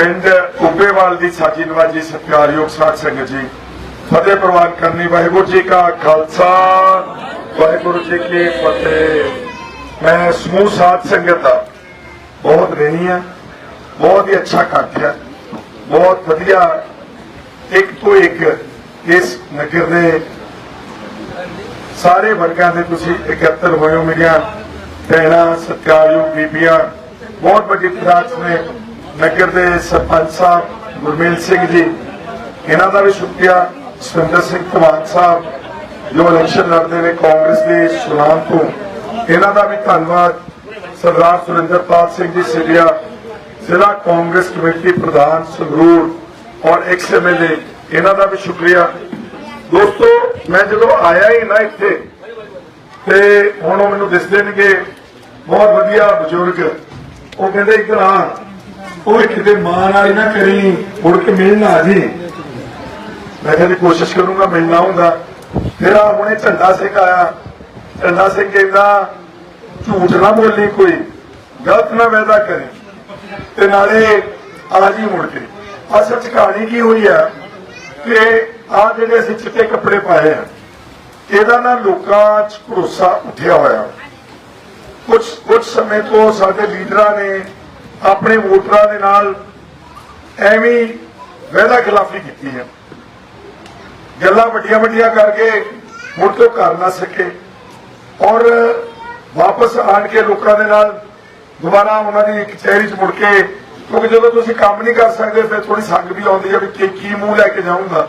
ਪਿੰਡ ਉੱਬੇਵਾਲ ਦੀ ਸਾਜੀ ਨਵਾਜੀ ਸਤਿਕਾਰਯੋਗ ਸਾਧ ਸੰਗਤ ਜੀ, ਫਤਿਹ ਪ੍ਰਵਾਨ ਕਰਨੀ, ਵਾਹਿਗੁਰੂ ਜੀ ਕਾ ਖਾਲਸਾ, ਵਾਹਿਗੁਰੂ ਜੀ ਕੀ ਫਤਿਹ। ਮੈਂ ਸਮੂਹ ਸਾਧ ਸੰਗਤ ਦਾ ਬਹੁਤ ਰਹਿਣੀ ਆ, ਬਹੁਤ ਹੀ ਅੱਛਾ ਕਰਦਿਆ ਬਹੁਤ ਵਧੀਆ ਇੱਕ ਤੋਂ ਇੱਕ ਇਸ ਨਗਰ ਦੇ ਸਾਰੇ ਵਰਗਾਂ ਦੇ ਤੁਸੀਂ ਇਕੱਤਰ ਹੋਏ ਹੋ, ਮੇਰੀਆਂ ਭੈਣਾਂ, ਸਤਿਕਾਰਯੋਗ ਬੀਬੀਆਂ, ਬਹੁਤ ਵੱਡੀ ਤਦਾਦ ਨੇ ਨਗਰ ਦੇ ਸਰਪੰਚ ਸਾਹਿਬ ਗੁਰਮੇਲ ਸਿੰਘ ਜੀ, ਇਹਨਾਂ ਦਾ ਵੀ ਸ਼ੁਕਰੀਆ। ਸੁਰਿੰਦਰ ਸਿੰਘ ਧਵਾਨ ਸਾਹਿਬ, ਜੋ ਇਲੈਕਸ਼ਨ ਲੜਦੇ ਨੇ ਕਾਂਗਰਸ ਦੇ ਸੁਨਾਮ ਤੋਂ ਇਹਨਾਂ ਦਾ ਵੀ ਧੰਨਵਾਦ। ਸਰਦਾਰ ਸੁਰਿੰਦਰਪਾਲ ਸਿੰਘ ਜੀ ਸਿਰਿਆ, ਜ਼ਿਲ੍ਹਾ ਕਾਂਗਰਸ ਕਮੇਟੀ ਪ੍ਰਧਾਨ ਸੰਗਰੂਰ ਔਰ ਐਕਸ ਐਮਐਲਏ ਇਹਨਾਂ ਦਾ ਵੀ ਸ਼ੁਕਰੀਆ। ਦੋਸਤੋ, ਮੈਂ ਜਦੋਂ ਆਇਆ ਹੀ ਨਾ ਇੱਥੇ, ਤੇ ਹੁਣ ਉਹ ਮੈਨੂੰ ਦਿਸਦੇ ਨੇਗੇ, ਬਹੁਤ ਵਧੀਆ ਬਜ਼ੁਰਗ। ਉਹ ਕਹਿੰਦੇ ਇੱਧਰ ਆ ਉਹ ਕਿਤੇ ਮਾਂ ਨਾਲ ਹੀ ਨਾ ਕਰੀ, ਮੁੜ ਕੇ ਮਿਲਣ ਆ ਜੀ। ਮੈਂ ਕਿਹਾ ਕੋਸ਼ਿਸ਼ ਕਰੂੰਗਾ, ਮਿਲਣਾ ਆਉਂਗਾ ਫਿਰ ਆ ਹੁਣੇ ਝੰਡਾ ਸਿੰਘ ਆਇਆ। ਝੰਡਾ ਸਿੰਘ ਕਹਿੰਦਾ, ਝੂਠ ਨਾ ਬੋਲੀ ਕੋਈ, ਗਲਤ ਨਾ ਵਾਅਦਾ ਕਰੇ। ਤੇ ਨਾਲੇ ਆ ਜੀ ਮੁੜ ਕੇ। ਅਸਲ ਚ ਕਹਾਣੀ ਕੀ ਹੋਈ ਆ ਕਿ ਆ ਜਿਹੜੇ ਅਸੀਂ ਚਿੱਟੇ ਕੱਪੜੇ ਪਾਏ ਆ, ਇਹਦਾ ਨਾ ਲੋਕਾਂ 'ਚ ਭਰੋਸਾ ਉੱਠਿਆ ਹੋਇਆ। ਕੁਝ ਕੁਝ ਸਮੇਂ ਤੋਂ ਸਾਡੇ ਲੀਡਰਾਂ ਨੇ ਆਪਣੇ ਵੋਟਰਾਂ ਦੇ ਨਾਲ ਐਵੇਂ ਹੀ ਵਾਅਦਾ ਖਿਲਾਫੀ ਕੀਤੀ ਹੈ। ਗੱਲਾਂ ਵੱਡੀਆਂ ਵੱਡੀਆਂ ਕਰਕੇ ਮੁੜ ਤੋਂ ਘਰ ਨਾ ਸਕੇ ਔਰ ਵਾਪਸ ਆਣ ਕੇ ਲੋਕਾਂ ਦੇ ਨਾਲ ਦੁਬਾਰਾ ਉਹਨਾਂ ਦੀ ਕਚਹਿਰੀ 'ਚ ਮੁੜ ਕੇ, ਕਿਉਂਕਿ ਜਦੋਂ ਤੁਸੀਂ ਕੰਮ ਨਹੀਂ ਕਰ ਸਕਦੇ, ਫਿਰ ਥੋੜੀ ਸੰਗ ਵੀ ਆਉਂਦੀ ਹੈ ਵੀ ਕੀ ਕੀ ਮੂੰਹ ਲੈ ਕੇ ਜਾਊਂਗਾ।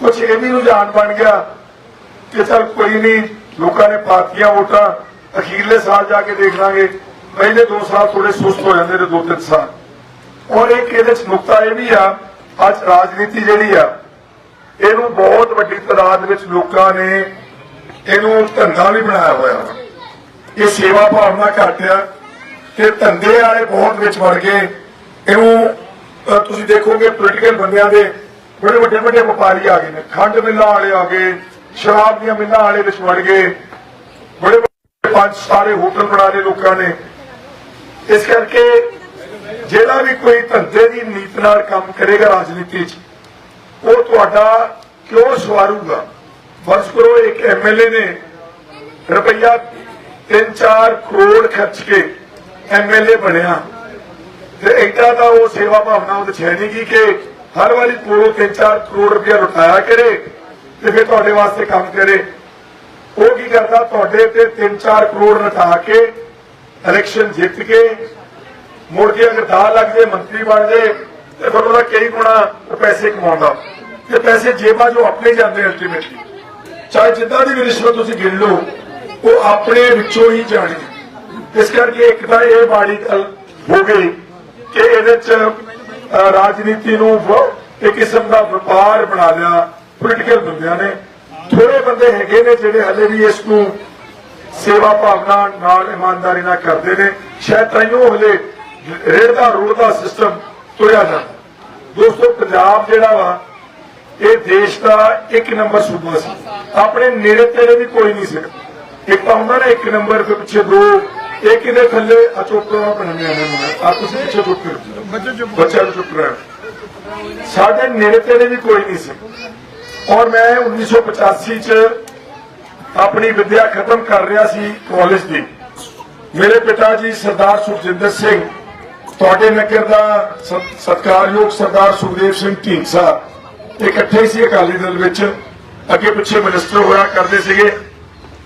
ਕੁਛ ਇਹ ਵੀ ਰੁਝਾਨ ਬਣ ਗਿਆ ਕਿ ਚਲ ਕੋਈ ਨਹੀਂ, ਲੋਕਾਂ ਨੇ ਪਾਤੀਆਂ ਵੋਟਾਂ, ਅਖੀਰਲੇ ਸਾਲ ਜਾ ਕੇ ਦੇਖ ਲਾਂਗੇ। ਪਹਿਲੇ 2 ਸਾਲ ਥੋੜੇ ਸੁਸਤ ਹੋ ਜਾਂਦੇ ਨੇ 2-3 ਸਾਲ। ਔਰ ਇੱਕ ਇਹਦੇ ਚ ਨੁਕਤਾ ਇਹ ਵੀ ਆ, ਅੱਜ ਰਾਜਨੀਤੀ ਜਿਹੜੀ ਆ, ਇਹਨੂੰ ਬਹੁਤ ਵੱਡੀ ਤਾਦਾਦ ਵਿੱਚ ਲੋਕਾਂ ਨੇ ਇਹਨੂੰ ਧੰਦਾ ਵੀ ਬਣਾਇਆ ਹੋਇਆ। ਇਹ ਸੇਵਾ ਭਾਵਨਾ ਘੱਟ ਆ ਤੇ ਧੰਦੇ ਵਾਲੇ ਬਹੁਤ ਵਿੱਚ ਵੜ ਗਏ। ਇਹਨੂੰ ਤੁਸੀਂ ਦੇਖੋਗੇ ਪੋਲੀਟੀਕਲ ਬੰਦਿਆਂ ਦੇ ਬੜੇ ਵੱਡੇ ਵੱਡੇ ਵਪਾਰੀ ਆ ਗਏ ਨੇ। ਖੰਡ ਮਿੱਲਾਂ ਵਾਲੇ ਆ ਗਏ, ਸ਼ਰਾਬ ਦੀਆਂ ਮਿੱਲਾਂ ਵਾਲੇ ਵਿੱਚ ਵੜ ਗਏ। ਬੜੇ ਪੰਜ ਸਾਰੇ ਹੋਟਲ ਬਣਾ ਲਏ ਲੋਕਾਂ ਨੇ। ਇਸ ਕਰਕੇ ਜਿਹੜਾ ਵੀ ਕੋਈ ਧੰਦੇ ਦੀ ਨੀਤ ਨਾਲ ਕੰਮ ਕਰੇਗਾ ਰਾਜਨੀਤੀ 'ਚ, ਉਹ ਤੁਹਾਡਾ ਕਿਉਂ ਸਵਾਰੂਗਾ? ਫਰਜ਼ ਕਰੋ ਇੱਕ ਐਮਐਲਏ ਨੇ ਰੁਪਈਆ 3-4 ਕਰੋੜ ਖਰਚ ਕੇ ਐਮਐਲਏ ਬਣਿਆ। ਤੇ ਐਡਾ ਤਾਂ ਉਹ ਸੇਵਾ ਭਾਵਨਾ ਉਹਦੇ ਛੇ ਨਹੀਂ ਕਿ ਹਰ ਵਾਰੀ ਕੋਲੋਂ 3-4 ਕਰੋੜ ਰੁਪਇਆ ਲੁਟਾਇਆ ਕਰੇ ਤੇ ਫਿਰ ਤੁਹਾਡੇ ਵਾਸਤੇ ਕੰਮ ਕਰੇ। ਉਹ ਕੀ ਕਰਦਾ? ਤੁਹਾਡੇ ਤੇ 3-4 ਕਰੋੜ ਲਟਾ ਕੇ ਇਲੈਕਸ਼ਨ ਜਿੱਤ ਕੇ ਮੁੜ ਕੇ ਅਗਰ ਦਾ ਲੱਗ ਜੇ, ਮੰਤਰੀ ਬਣ ਜੇ, ਤੇ ਫਿਰ ਉਹਦਾ ਕਈ ਗੁਣਾ ਪੈਸੇ ਕਮਾਉਂਦਾ। ਤੇ ਪੈਸੇ ਜੇਬਾਂ 'ਚੋਂ ਆਪਣੇ ਜਾਂਦੇ ਅਲਟੀਮੇਟਲੀ ਚਾਹੇ ਜਿੱਦਾਂ ਦੀ ਵੀ ਰਿਸ਼ਵਤ ਤੁਸੀਂ ਗਿਣ ਲਓ, ਉਹ ਆਪਣੇ ਵਿੱਚੋਂ ਹੀ ਜਾਣੀ ਇਸ ਕਰਕੇ ਇੱਕ ਤਾਂ ਇਹ ਬਾੜੀ ਗੱਲ ਹੋ ਗਈ ਕਿ ਇਹਦੇ 'ਚ ਰਾਜਨੀਤੀ ਨੂੰ ਵ- ਇੱਕ ਕਿਸਮ ਦਾ ਵਪਾਰ ਬਣਾ ਲਿਆ ਪੋਲੀਟੀਕਲ ਬੰਦਿਆਂ ਨੇ। ਥੋੜੇ ਬੰਦੇ ਹੈਗੇ ਨੇ ਜਿਹੜੇ ਹਲੇ ਵੀ ਇਸ ਨੂੰ ਸੇਵਾ ਭਾਵਨਾ ਨਾਲ ਇਮਾਨਦਾਰੀ ਨਾਲ ਕਰਦੇ ਨੇ। ਸ਼ਾਇਦ ਤਾਈਓ ਹਲੇ ਰੇੜਦਾ ਰੋੜਦਾ ਸਿਸਟਮ ਤੁਰਿਆ ਜਾਂਦਾ। ਦੋਸਤੋ ਪੰਜਾਬ ਜਿਹੜਾ ਵਾ ਇਹ ਦੇਸ਼ ਦਾ ਇੱਕ ਨੰਬਰ ਸੂਬਾ ਸੀ। ਆਪਣੇ ਨੇੜੇ ਤੇੜੇ ਵੀ ਕੋਈ ਨਹੀਂ ਸੀ। ਇੱਕ ਤਾਂ ਹੁੰਦਾ ਨਾ ਇੱਕ ਨੰਬਰ ਦੇ ਪਿੱਛੇ ਦੋ ਇੱਕ ਇਹਦੇ ਥੱਲੇ? ਅਚੋਕੜਾ ਬਣਨੇ ਆਨੇ ਨੂੰ ਆ ਤੁਸੀਂ ਪਿੱਛੇ ਚੁੱਪ ਕਰੋ। ਬੱਚੇ ਚੁੱਪ ਰਹਿ ਸਾਡੇ ਨੇੜੇ ਤੇੜੇ ਵੀ ਕੋਈ ਨਹੀਂ ਸੀ। ਔਰ ਮੈਂ 1985 ਚ ਆਪਣੀ ਵਿਦਿਆ ਖਤਮ ਕਰ ਰਿਹਾ ਸੀ ਕਾਲਜ ਦੀ। ਮੇਰੇ ਪਿਤਾ ਜੀ ਸਰਦਾਰ ਸੁਖਜਿੰਦਰ ਸਿੰਘ, ਤੁਹਾਡੇ ਨਗਰ ਦਾ ਸਤ- ਸਤਿਕਾਰਯੋਗ ਸਰਦਾਰ ਸੁਖਦੇਵ ਸਿੰਘ ਢੀਂਡਸਾ ਇਕੱਠੇ ਸੀ ਅਕਾਲੀ ਦਲ ਵਿੱਚ। ਅੱਗੇ ਪਿੱਛੇ ਮਿਨਿਸਟਰ ਹੋਇਆ ਕਰਦੇ ਸੀਗੇ।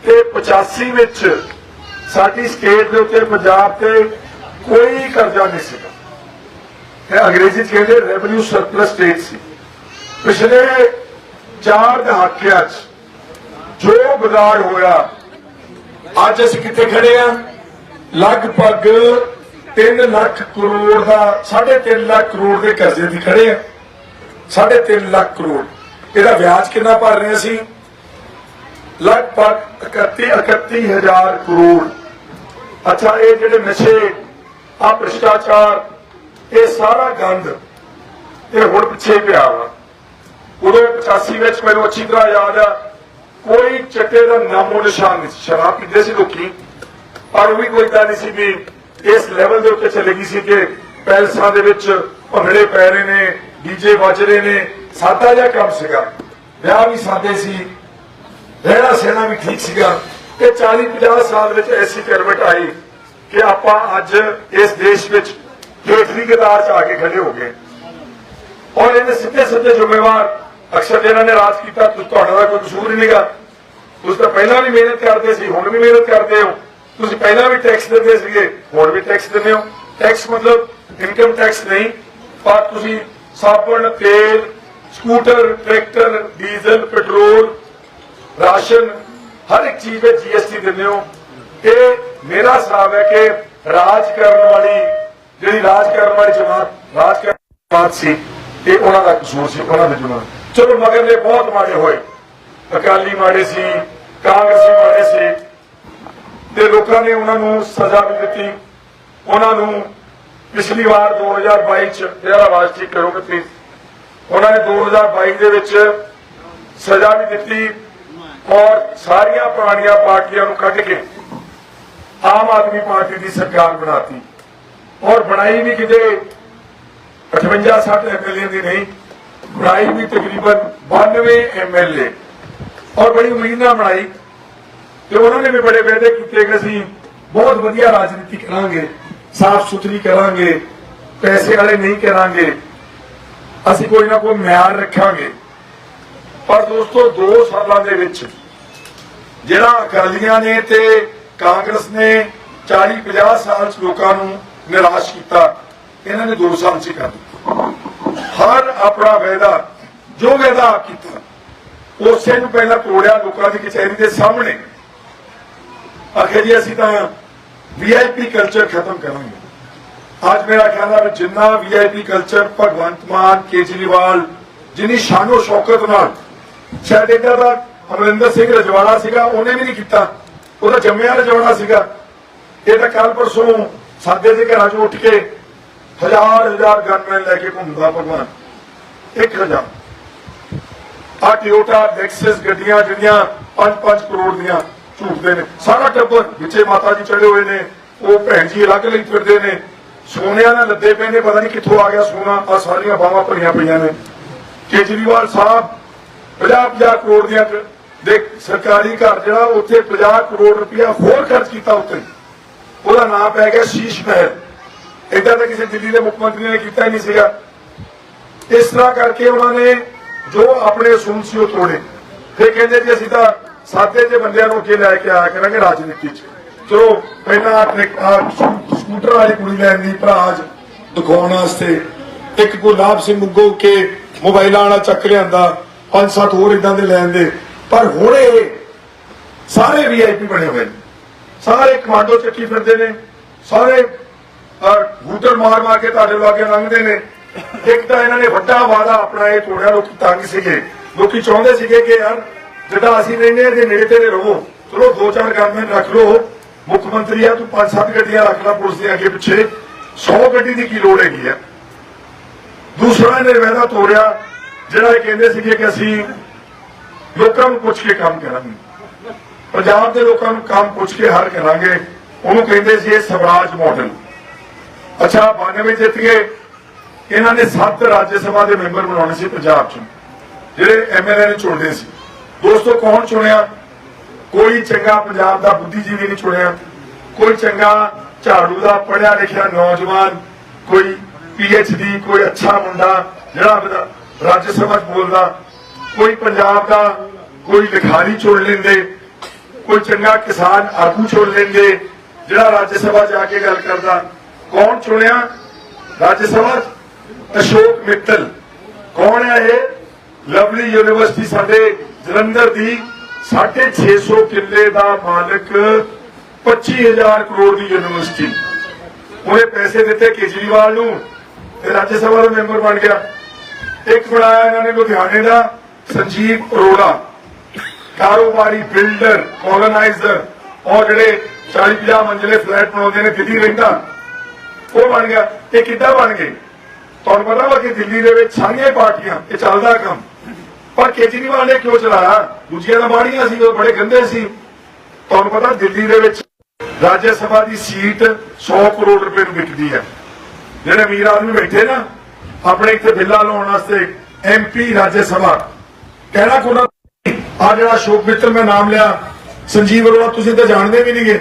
ਤੇ 85 ਵਿੱਚ ਸਾਡੀ ਸਟੇਟ ਦੇ ਉੱਤੇ ਪੰਜਾਬ ਤੇ ਕੋਈ ਕਰਜ਼ਾ ਨਹੀਂ ਸੀਗਾ ਇਹ ਅੰਗਰੇਜ਼ੀ ਚ ਕਹਿੰਦੇ ਰੈਵਨਿਊ ਸਰਪਲਸ ਸਟੇਟ ਸੀ। ਪਿਛਲੇ 4 ਦਹਾਕਿਆਂ ਚ ਜੋ ਵਿਗਾੜ ਹੋਇਆ। ਅੱਜ ਅਸੀਂ ਕਿੱਥੇ ਖੜੇ ਆ? ਲਗਭਗ 3 ਲੱਖ ਕਰੋੜ ਦਾ 3.5 ਲੱਖ ਕਰੋੜ ਦੇ ਕਰਜ਼ੇ ਦੀ ਖੜੇ ਆ। 3.5 ਲੱਖ ਕਰੋੜ। ਇਹਦਾ ਵਿਆਜ ਕਿੰਨਾ ਭਰ ਰਹੇ ਸੀ ਲਗਭਗ 31 31000 ਕਰੋੜ। ਅੱਛਾ, ਇਹ ਜਿਹੜੇ ਨਸ਼ੇ ਆ ਭ੍ਰਿਸ਼ਟਾਚਾਰ, ਇਹ ਸਾਰਾ ਗੰਦ ਇਹ ਹੁਣ ਪਿੱਛੇ ਪਿਆ ਵਾ। ਉਦੋਂ 85 ਵਿੱਚ ਮੈਨੂੰ ਅੱਛੀ ਤਰ੍ਹਾਂ ਯਾਦ ਆ ਕੋਈ ਚੱਟੇ ਦਾ ਨਾਮੋ ਨਿਸ਼ਾਨ ਨਹੀਂ ਸ਼ਰਾਬ ਪੀਂਦੇ ਸੀ ਲੋਕੀ, ਪਰ ਵੀ ਕੋਈ ਤਾਂ ਨਹੀਂ ਸੀ ਵੀ ਇਸ ਲੈਵਲ ਦੇ ਉੱਤੇ ਚਲੇ ਗਈ ਸੀ ਕਿ ਪੈਲਸਾਂ ਦੇ ਵਿੱਚ ਭੰਗੜੇ ਪੈ ਰਹੇ ਨੇ ਡੀਜੇ ਵੱਜ ਰਹੇ ਨੇ, ਸਾਦਾ ਜਿਹਾ ਕੰਮ ਸੀਗਾ। ਵਿਆਹ ਵੀ ਸਾਦੇ ਸੀ, ਰਹਿਣਾ ਸਹਿਣਾ ਵੀ ਠੀਕ ਸੀਗਾ। ਤੇ 40 50 ਸਾਲ ਵਿੱਚ ਐਸੀ ਕਰਵਟ ਆਈ ਕਿ ਆਪਾਂ ਅੱਜ ਇਸ ਦੇਸ਼ ਵਿੱਚ ਹੇਠਲੀ ਕਤਾਰ ਚ ਆ ਕੇ ਖੜੇ ਹੋ ਗਏ। ਔਰ ਇਹਦੇ ਸਿੱਧੇ ਸਿੱਧੇ ਜ਼ਿੰਮੇਵਾਰ ਅਕਸਰ ਇਹਨਾਂ ਨੇ ਰਾਜ ਕੀਤਾ ਤੁਹਾਡਾ ਤਾਂ ਕੋਈ ਕਸੂਰ ਹੀ ਨਹੀਂਗਾ। ਤੁਸੀਂ ਤਾਂ ਪਹਿਲਾਂ ਵੀ ਮਿਹਨਤ ਕਰਦੇ ਸੀ, ਹੁਣ ਵੀ ਮਿਹਨਤ ਕਰਦੇ ਹੋ। ਤੁਸੀਂ ਪਹਿਲਾਂ ਵੀ ਟੈਕਸ ਦਿੰਦੇ ਸੀਗੇ, ਹੁਣ ਵੀ ਟੈਕਸ ਦਿੰਦੇ ਹੋ। ਟੈਕਸ ਮਤਲਬ ਇਨਕਮ ਟੈਕਸ ਨਹੀਂ, ਪਰ ਤੁਸੀਂ ਸਾਬਣ, ਤੇਲ, scooter, tractor, diesel, petrol, ration, ਹਰ ਇੱਕ ਚੀਜ਼ ਵਿੱਚ ਜੀਐਸਟੀ ਦਿੰਦੇ ਹੋ। ਇਹ ਮੇਰਾ ਹਿਸਾਬ ਹੈ ਕਿ ਰਾਜ ਕਰਨ ਵਾਲੀ, ਜਿਹੜੀ ਰਾਜ ਕਰਨ ਵਾਲੀ ਜਮਾਤ, ਰਾਜ ਕਰਨ ਵਾਲੀ ਜਮਾਤ ਸੀ, ਇਹ ਉਹਨਾਂ ਦਾ ਕਸੂਰ ਸੀ, ਉਹਨਾਂ ਦੇ ਜੁਰਮ ਚਲੋ ਮਗਰਲੇ ਬਹੁਤ ਮਾੜੇ ਹੋਏ। ਅਕਾਲੀ ਮਾੜੇ ਸੀ, ਕਾਂਗਰਸੀ ਮਾੜੇ ਸੀ। ਤੇ ਲੋਕਾਂ ਨੇ ਉਹਨਾਂ ਨੂੰ ਸਜ਼ਾ ਵੀ ਦਿੱਤੀ। ਉਹਨਾਂ ਨੂੰ ਪਿਛਲੀ ਵਾਰ 2022 ਚ ਜਿਹੜਾ ਆਵਾਜ਼ ਠੀਕ ਕਰੋਗੇ ਪਲੀਜ਼ ਉਹਨਾਂ ਨੇ 2022 ਦੇ ਵਿੱਚ ਸਜ਼ਾ ਵੀ ਦਿੱਤੀ ਔਰ ਸਾਰੀਆਂ ਪੁਰਾਣੀਆਂ ਪਾਰਟੀਆਂ ਨੂੰ ਕੱਢ ਕੇ ਆਮ ਆਦਮੀ ਪਾਰਟੀ ਦੀ ਸਰਕਾਰ ਬਣਾਤੀ। ਔਰ ਬਣਾਈ ਵੀ ਕਿਤੇ 58 60 ਐਮਐਲਏ ਦੀ ਨਹੀਂ ਬਣਾਈ ਵੀ ਤਕਰੀਬਨ 92 ਐਮਐਲਏ ਔਰ ਬੜੀ ਉਮੀਦ ਨਾਲ ਬਣਾਈ ਤੇ ਉਹਨਾਂ ਨੇ ਵੀ ਬੜੇ ਵਾਅਦੇ ਕੀਤੇ ਕਿ ਅਸੀਂ ਬਹੁਤ ਵਧੀਆ ਰਾਜਨੀਤੀ ਕਰਾਂਗੇ, ਸਾਫ਼ ਸੁਥਰੀ ਕਰਾਂਗੇ, ਪੈਸੇ ਵਾਲੇ ਨਹੀਂ ਕਰਾਂਗੇ, ਅਸੀਂ ਕੋਈ ਨਾ ਕੋਈ ਮਿਆਰ ਰੱਖਾਂਗੇ। ਪਰ ਦੋਸਤੋ 2 ਸਾਲਾਂ ਦੇ ਵਿੱਚ ਜਿਹੜਾ ਅਕਾਲੀਆਂ ਨੇ ਤੇ ਕਾਂਗਰਸ ਨੇ 40 50 ਸਾਲ ਚ ਲੋਕਾਂ ਨੂੰ ਨਿਰਾਸ਼ ਕੀਤਾ, ਇਹਨਾਂ ਨੇ 2 ਸਾਲ ਚ ਕਰ ਦਿੱਤਾ। ਹਰ ਆਪਣਾ ਵਾਅਦਾ ਜੋ ਵਾਅਦਾ ਕੀਤਾ, ਉਸੇ ਨੂੰ ਪਹਿਲਾਂ ਤੋੜਿਆ ਲੋਕਾਂ ਦੀ ਕਚਹਿਰੀ ਦੇ ਸਾਹਮਣੇ। ਆਖਿਆ ਜੀ, ਅਸੀਂ ਤਾਂ ਵੀਆਈਪੀ ਕਲਚਰ ਖਤਮ ਕਰਾਂਗੇ। ਅੱਜ ਮੇਰਾ ਖਿਆਲ ਹੈ ਜਿੰਨਾ ਵੀਆਈਪੀ ਕਲਚਰ ਭਗਵੰਤ ਮਾਨ, ਕੇਜਰੀਵਾਲ, ਜਿਨੀ ਸ਼ਾਨੋ ਸ਼ੌਕਤ ਨਾਲ ਸ਼ਾਇਦ ਇਹਦਾ ਦਾ ਅਮਰਿੰਦਰ ਸਿੰਘ ਰਜਵਾੜਾ ਸੀਗਾ, ਉਹਨੇ ਵੀ ਨਹੀਂ ਕੀਤਾ। ਉਹਦਾ ਜੰਮਿਆ ਰਜਵਾੜਾ ਸੀਗਾ। ਇਹ ਤਾਂ ਕੱਲ ਪਰਸੋਂ ਸਾਦੇ ਦੇ ਘਰਾਂ 'ਚ ਉੱਠ ਕੇ ਹਜ਼ਾਰ ਹਜ਼ਾਰ ਗਨਮੈਨ ਲੈ ਕੇ ਘੁੰਮਦਾ ਭਗਵਾਨ ਇੱਕ ਆ ਟਿਓਟਾ ਲੈਕਸਸ ਗੱਡੀਆਂ ਜਿਹੜੀਆਂ 5-5 ਕਰੋੜ ਦੀਆਂ ਝੂਟਦੇ ਨੇ। ਸਾਰਾ ਟੱਬਰ ਵਿੱਚੇ ਮਾਤਾ ਜੀ ਚੜੇ ਹੋਏ ਨੇ। ਉਹ ਭੈਣ ਜੀ ਅਲੱਗ ਲਈ ਫਿਰਦੇ ਨੇ। ਸੋਨਿਆਂ ਨਾਲ ਲੱਦੇ ਪਏ ਨੇ। ਪਤਾ ਨਹੀਂ ਕਿੱਥੋਂ ਆ ਗਿਆ ਸੋਨਾ। ਆ ਸਾਰੀਆਂ ਬਾਹਾਂ ਭਰੀਆਂ ਪਈਆਂ ਨੇ। ਕੇਜਰੀਵਾਲ ਸਾਹਿਬ 50-50 ਕਰੋੜ ਦੀਆਂ ਦੇ ਸਰਕਾਰੀ ਘਰ ਜਿਹੜਾ ਉੱਥੇ 50 ਕਰੋੜ ਰੁਪਇਆ ਹੋਰ ਖਰਚ ਕੀਤਾ ਉੱਤੇ ਉਹਦਾ ਨਾਮ ਪੈ ਗਿਆ ਸ਼ੀਸ਼ ਮਹਿਲ। ਏਦਾਂ ਤਾਂ ਕਿਸੇ ਦਿੱਲੀ ਦੇ ਮੁੱਖ ਮੰਤਰੀ ਨੇ ਕੀਤਾ ਨਹੀਂ ਸੀਗਾ। ਇਸ ਤਰ੍ਹਾਂ ਕਰਕੇ ਉਹਨਾਂ ਨੇ ਜੋ ਆਪਣੇ ਅਸੂਲ ਸੀ ਉਹ ਤੋੜੇ। ਫਿਰ ਕਹਿੰਦੇ ਜੀ ਅਸੀਂ ਤਾਂ ਸਾਦੇ ਜਿਹੇ ਬੰਦਿਆਂ ਨੂੰ ਅੱਗੇ ਲੈ ਕੇ ਆਇਆ ਕਰਾਂਗੇ ਰਾਜਨੀਤੀ 'ਚ। ਚਲੋ, ਪਹਿਲਾਂ ਸਕੂਟਰ ਵਾਲੀ ਕੁੜੀ ਲੈਣ ਦੀ ਭਰਾਜ ਦਿਖਾਉਣ ਵਾਸਤੇ ਇੱਕ ਗੁਲਾਬ ਸਿੰਘ ਮੁੱਗੋ ਕੇ ਮੋਬਾਈਲਾਂ ਵਾਲਾ ਚੱਕ ਲਿਆਂਦਾ, ਪੰਜ ਸੱਤ ਹੋਰ ਇਦਾਂ ਦੇ ਲੈਣ ਦੇ। ਪਰ ਹੁਣ ਇਹ ਸਾਰੇ ਵੀਆਈਪੀ ਬਣੇ ਹੋਏ ਨੇ। ਸਾਰੇ ਕਮਾਂਡੋ ਚੱਕੀ ਫਿਰਦੇ ਨੇ। ਸਾਰੇ ਗੂਟਰ ਮਾਰ ਮਾਰ ਕੇ ਤੁਹਾਡੇ ਲਾਗੇ ਲੰਘਦੇ ਨੇ। ਇੱਕ ਤਾਂ ਇਹਨਾਂ ਨੇ ਵੱਡਾ ਵਾਦਾ ਆਪਣਾ ਇਹ ਤੋੜਿਆ ਲੋਕੀ ਤੰਗ ਸੀਗੇ। ਲੋਕੀ ਚਾਹੁੰਦੇ ਸੀਗੇ ਕਿ ਯਾਰ ਜਿਹੜਾ ਅਸੀਂ ਰਹਿੰਦੇ ਇਹਦੇ ਨੇੜੇ ਤੇੜੇ ਰਹੋ। ਚਲੋ ਦੋ ਚਾਰ ਗਨਮੈਨ ਰੱਖ ਲਓ। ਮੁੱਖ ਮੰਤਰੀ ਆ, ਤੂੰ ਪੰਜ ਸੱਤ ਗੱਡੀਆਂ ਰੱਖ ਲੈ ਪੁਲਿਸ ਦੇ ਅੱਗੇ ਪਿੱਛੇ। 100 ਗੱਡੀ ਦੀ ਕੀ ਲੋੜ ਹੈਗੀ ਆ? ਦੂਸਰਾ ਇਹਨੇ ਵਾਦਾ ਤੋੜਿਆ, ਜਿਹੜਾ ਇਹ ਕਹਿੰਦੇ ਸੀਗੇ ਕਿ ਅਸੀਂ ਲੋਕਾਂ ਨੂੰ ਪੁੱਛ ਕੇ ਕੰਮ ਕਰਾਂਗੇ। ਪੰਜਾਬ ਦੇ ਲੋਕਾਂ ਨੂੰ ਕੰਮ ਪੁੱਛ ਕੇ ਹਰ ਕਰਾਂਗੇ। ਉਹਨੂੰ ਕਹਿੰਦੇ ਸੀ ਇਹ ਸਵਰਾਜ ਮਾਡਲ ਅੱਛਾ 92 ਜਿੱਤ ਗਏ ਇਹਨਾਂ ਨੇ 7 ਰਾਜ ਸਭਾ ਦੇ ਮੈਂਬਰ ਬਣਾਉਣੇ ਸੀ ਪੰਜਾਬ 'ਚ, ਜਿਹੜੇ ਐਮਐਲਏ ਨੇ ਚੁਣਦੇ ਸੀ। ਦੋਸਤੋ, ਕੌਣ ਚੁਣਿਆ? ਕੋਈ ਚੰਗਾ ਪੰਜਾਬ ਦਾ ਬੁੱਧੀਜੀਵੀ ਨਹੀਂ ਚੁਣਿਆ। ਕੋਈ ਚੰਗਾ ਝਾੜੂ ਦਾ ਪੜਿਆ ਲਿਖਿਆ ਨੌਜਵਾਨ, ਕੋਈ ਡੀ ਕੋਈ ਅੱਛਾ ਮੁੰਡਾ, ਜਿਹੜਾ ਰਾਜ ਸਭਾ 'ਚ ਬੋਲਦਾ। ਕੋਈ ਪੰਜਾਬ ਦਾ ਕੋਈ ਲਿਖਾਰੀ ਚੁਣ ਲੈਂਦੇ। ਕੋਈ ਚੰਗਾ ਕਿਸਾਨ ਆਗੂ ਚੁਣ ਲੈਂਦੇ, ਜਿਹੜਾ ਰਾਜ ਸਭਾ 'ਚ ਆ ਕੇ ਗੱਲ ਕਰਦਾ। ਕੌਣ ਚੁਣਿਆ? ਰਾਜ ਸਭਾ ਅਸ਼ੋਕ ਮਿੱਤਲ। ਕੌਣ ਹੈ ਇਹ? ਲਵਲੀ ਯੂਨੀਵਰਸਿਟੀ ਸਾਡੇ ਜਲੰਧਰ ਦੀ 650 ਕਿੱਲੇ ਦਾ ਮਾਲਕ 25000 ਕਰੋੜ ਦੀ ਯੂਨੀਵਰਸਿਟੀ। ਉਹਨੇ ਪੈਸੇ ਦਿੱਤੇ ਕੇਜਰੀਵਾਲ ਨੂੰ ਤੇ ਰਾਜ ਸਭਾ ਦਾ ਮੈਂਬਰ ਬਣ ਗਿਆ। ਇੱਕ ਬਣਾਇਆ ਇਹਨਾਂ ਨੇ ਲੁਧਿਆਣੇ ਦਾ, ਸੰਜੀਵ ਅਰੋੜਾ। ਕਾਰੋਬਾਰੀ ਬਿਲਡਰ ਆਰਗੇਨਾਈਜ਼ਰ ਔਰ ਜਿਹੜੇ 40 50 ਮੰਜ਼ਲੇ ਫਲੈਟ ਬਣਾਉਂਦੇ ਨੇ ਦਿੱਲੀ ਰਹਿੰਦਾ? ਉਹ ਬਣ ਗਿਆ ਇਹ ਕਿੱਦਾਂ ਬਣ ਗਏ? ਤੁਹਾਨੂੰ ਪਤਾ ਵਾ ਕਿ ਦਿੱਲੀ ਦੇ ਵਿੱਚ ਸਾਰੀਆਂ ਪਾਰਟੀਆਂ, ਇਹ ਚੱਲਦਾ ਕੰਮ। ਪਰ ਕੇਜਰੀਵਾਲ ਨੇ ਕਿਉਂ ਚਲਾਇਆ? ਦੂਜੀਆਂ ਤਾਂ ਮਾੜੀਆਂ ਸੀ, ਉਹ ਬੜੇ ਗੰਦੇ ਸੀ। ਤੁਹਾਨੂੰ ਪਤਾ ਦਿੱਲੀ ਦੇ ਵਿੱਚ ਰਾਜ ਸਭਾ ਦੀ ਸੀਟ 100 ਕਰੋੜ ਰੁਪਏ ਨੂੰ ਵਿਕਦੀ ਹੈ। ਜਿਹੜੇ ਅਮੀਰ ਆਦਮੀ ਬੈਠੇ ਨਾ, ਆਪਣੇ ਇੱਥੇ ਬਿੱਲਾ ਲਾਉਣ ਵਾਸਤੇ ਐਮਪੀ ਰਾਜ ਸਭਾ, ਕਹਿਣਾ ਕੋਨਾ ਆ ਜਿਹੜਾ ਅਸ਼ੋਕ ਮਿੱਤਰ ਮੈਂ ਨਾਮ ਲਿਆ, ਸੰਜੀਵ ਅਰੋੜਾ ਤੁਸੀਂ ਤਾਂ ਜਾਣਦੇ ਵੀ ਨਹੀਂਗੇ।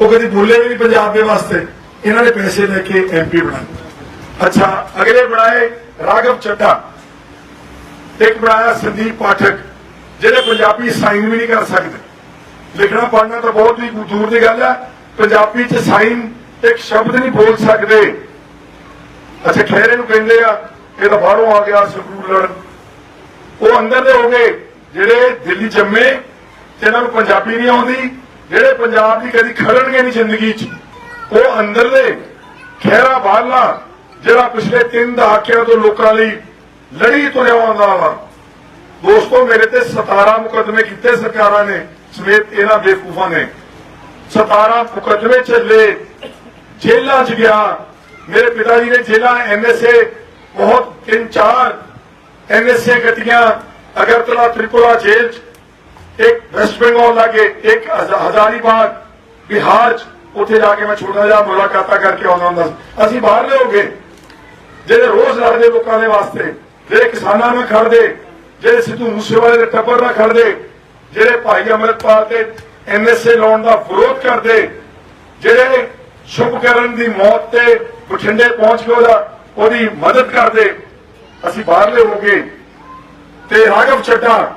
ਉਹ ਕਦੀ ਬੋਲੇ ਵੀ ਨਹੀਂ ਪੰਜਾਬ ਦੇ ਵਾਸਤੇ। ਇਹਨਾਂ ਨੇ ਪੈਸੇ ਲੈ ਕੇ ਐਮਪੀ ਬਣਾਏ। ਅੱਛਾ, ਅਗਲੇ ਬਣਾਏ ਰਾਘਵ ਚੱਡਾ ਇੱਕ ਬਣਾਇਆ ਸੰਦੀਪ ਪਾਠਕ ਜਿਹੜੇ ਪੰਜਾਬੀ ਸਾਈਨ ਵੀ ਨਹੀਂ ਕਰ ਸਕਦੇ। ਲਿਖਣਾ ਪੜ੍ਹਨਾ ਤਾਂ ਬਹੁਤ ਹੀ ਦੂਰ ਦੀ ਗੱਲ ਹੈ। ਪੰਜਾਬੀ ਚ ਸਾਈਨ ਇੱਕ ਸ਼ਬਦ ਨਹੀਂ ਬੋਲ ਸਕਦੇ। ਅੱਛਾ ਖੈਰੇ ਨੂੰ ਕਹਿੰਦੇ ਆ, ਇਹ ਤਾਂ ਬਾਹਰੋਂ ਆ ਗਿਆ ਸਕੂਲ ਲੜਨ। ਉਹ ਅੰਦਰ ਦੇ ਹੋ ਗਏ, ਜਿਹੜੇ ਦਿੱਲੀ ਜੰਮੇ ਤੇ ਇਹਨਾਂ ਨੂੰ ਪੰਜਾਬੀ ਨਹੀਂ ਆਉਂਦੀ, ਜਿਹੜੇ ਪੰਜਾਬ ਦੀ ਕਦੀ ਖੜਨਗੇ ਨਹੀਂ ਜ਼ਿੰਦਗੀ 'ਚ। ਉਹ ਅੰਦਰ ਦੇ ਖੈਰਾ ਬਾਲਾ ਜਿਹੜਾ ਪਿਛਲੇ 3 ਦਹਾਕਿਆਂ ਤੋਂ ਲੋਕਾਂ ਲਈ ਲੜੀ ਤੁਰਿਆ ਆਉਂਦਾ ਵਾ ਦੋਸਤੋ ਮੇਰੇ ਤੇ 17 ਮੁਕੱਦਮੇ ਕੀਤੇ ਸਰਕਾਰਾਂ ਨੇ ਸਮੇਤ ਇਹਨਾਂ ਬੇਵਕੂਫਾਂ ਨੇ 17 ਮੁਕੱਦਮੇ ਚੱਲੇ ਜੇਲ੍ਹਾਂ 'ਚ ਗਿਆ ਮੇਰੇ ਪਿਤਾ ਜੀ ਨੇ ਜੇਲ੍ਹਾਂ ਐਨਐਸਏ ਬਹੁਤ ਤਿੰਨ ਚਾਰ ਐਨਐਸਏ ਗਤੀਆਂ ਅਗਰਤਲਾ ਤ੍ਰਿਪੁਰਾ ਜੇਲ੍ਹ 'ਚ ਇੱਕ ਵੈਸਟ ਬੰਗਾਲ ਲਾਗੇ ਇੱਕ ਹਜ਼ਾ- ਹਜ਼ਾਰੀਬਾਗ ਬਿਹਾਰ 'ਚ ਉੱਥੇ ਜਾ ਕੇ ਮੈਂ ਛੋਟਾ ਜਿਹਾ ਮੁਲਾਕਾਤਾਂ ਕਰਕੇ ਆਉਂਦਾ ਹੁੰਦਾ ਸੀ। ਅਸੀਂ ਬਾਹਰਲੇ ਹੋ ਗਏ। ਜਿਹੜੇ ਰੋਜ਼ ਲੜਦੇ ਲੋਕਾਂ ਦੇ ਵਾਸਤੇ, ਜਿਹੜੇ ਕਿਸਾਨਾਂ ਨਾਲ ਖੜਦੇ, ਜਿਹੜੇ ਸਿੱਧੂ ਮੂਸੇਵਾਲੇ ਦੇ ਟੱਬਰ ਨਾਲ ਖੜਦੇ, ਜਿਹੜੇ ਭਾਈ ਅਮਰਪਾਲ ਦੇ ਐਨਐਸਏ ਲਾਉਣ ਦਾ ਵਿਰੋਧ ਕਰਦੇ, ਜਿਹੜੇ ਸ਼ੁਭਕਰਨ ਦੀ ਮੌਤ ਤੇ ਬਠਿੰਡੇ ਪਹੁੰਚ ਕੇ ਉਹਦਾ ਉਹਦੀ ਮਦਦ ਕਰਦੇ, ਅਸੀਂ ਬਾਹਰਲੇ ਹੋ ਗਏ। ਤੇ ਰਾਘਵ ਚੱਡਾ